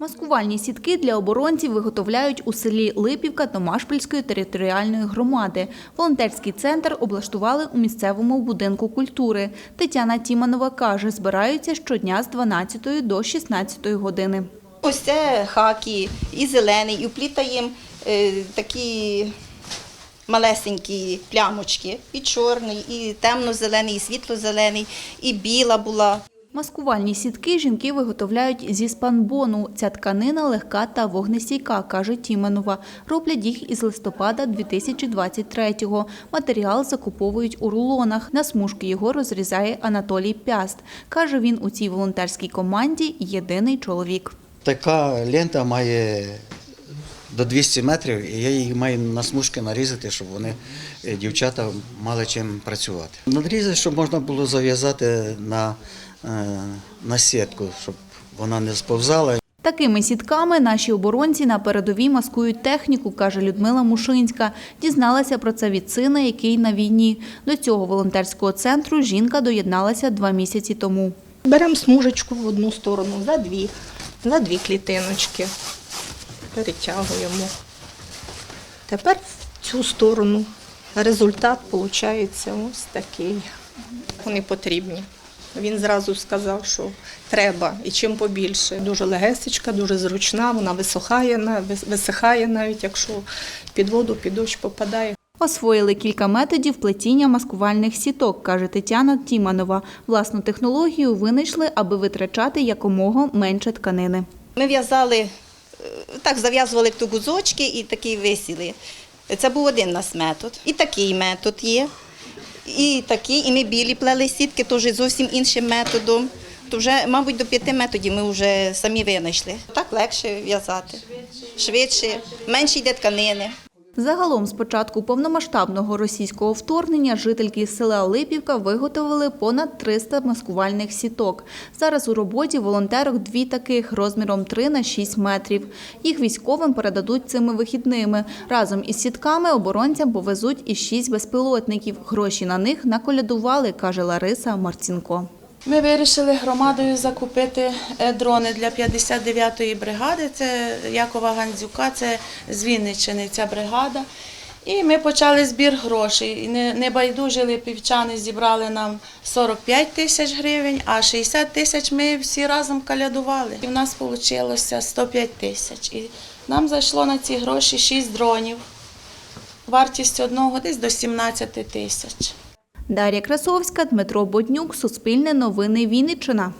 Маскувальні сітки для оборонців виготовляють у селі Липівка Томашпільської територіальної громади. Волонтерський центр облаштували у місцевому будинку культури. Тетяна Тіманова каже, збираються щодня з 12 до 16 години. Ось це хакі, і зелений, і вплітаємо е, такі малесенькі плямочки, і чорний, і темно-зелений, і світло-зелений, і біла була. Маскувальні сітки жінки виготовляють зі спанбону. Ця тканина легка та вогнестійка, каже Тіманова. Роблять їх із листопада 2023-го. Матеріал закуповують у рулонах. На смужки його розрізає Анатолій Пяст. Каже, він у цій волонтерській команді єдиний чоловік. Така лента має до 200 метрів, і я її маю на смужки нарізати, щоб вони, е, дівчата, мали чим працювати. Надрізати, щоб можна було зав'язати на, на сітку, щоб вона не сповзала. Такими сітками наші оборонці на передовій маскують техніку, каже Людмила Мушинська. Дізналася про це від сина, який на війні. До цього волонтерського центру жінка доєдналася два місяці тому. Беремо смужечку в одну сторону, за дві, за дві клітиночки. Перетягуємо. Тепер в цю сторону. Результат виходить ось такий. Вони потрібні. Він зразу сказав, що треба і чим побільше. Дуже легесечка, дуже зручна, вона висохає, висихає навіть, якщо під воду, під дощ попадає. Освоїли кілька методів плетіння маскувальних сіток, каже Тетяна Тіманова. Власну технологію винайшли, аби витрачати якомога менше тканини. Ми в'язали, е, так зав'язували ту гузочки і такий висіли. Це був один у нас метод. І такий метод є. І такі, і ми білі плели сітки, теж зовсім іншим методом. То вже, мабуть, до п'яти методів ми вже самі винайшли. Так легше в'язати, швидше, менше йде тканини. Загалом з початку повномасштабного російського вторгнення жительки села Липівка виготовили понад 300 маскувальних сіток. Зараз у роботі волонтерок дві таких розміром 3 на 6 метрів. Їх військовим передадуть цими вихідними. Разом із сітками оборонцям повезуть і 6 безпілотників. Гроші на них наколядували, каже Лариса Марцінко. Ми вирішили громадою закупити е, дрони для 59-ї бригади. Це Якова Гандзюка, це з Вінниччини ця бригада. І ми почали збір грошей. Не- Небайдужі липівчани зібрали нам 45 тисяч гривень, а 60 тисяч ми всі разом калядували. І в нас вийшло 105 тисяч. І нам зайшло на ці гроші 6 дронів. Вартість одного десь до 17 тисяч. Дар'я Красовська, Дмитро Боднюк, Суспільне новини Вінниччина.